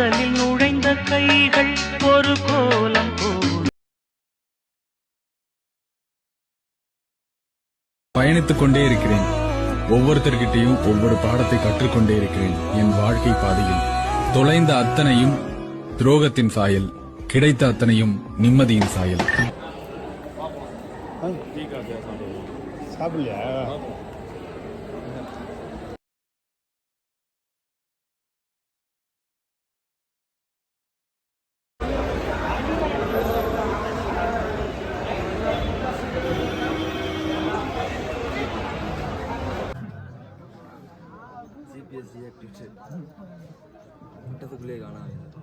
காதலில் நுழைந்த கைகள் ஒரு கோலம் பயணித்துக் கொண்டே இருக்கிறேன். ஒவ்வொருத்தர்கிட்டையும் ஒவ்வொரு பாடத்தை கற்றுக்கொண்டே இருக்கிறேன் என் வாழ்க்கை பாதையில். தொலைந்த அத்தனையும் துரோகத்தின் சாயல் கிடைத்த அத்தனையும் நிம்மதியின் சாயல். சாப்பிடலையா? पी एस सी एक्टिव से तब ले गाना है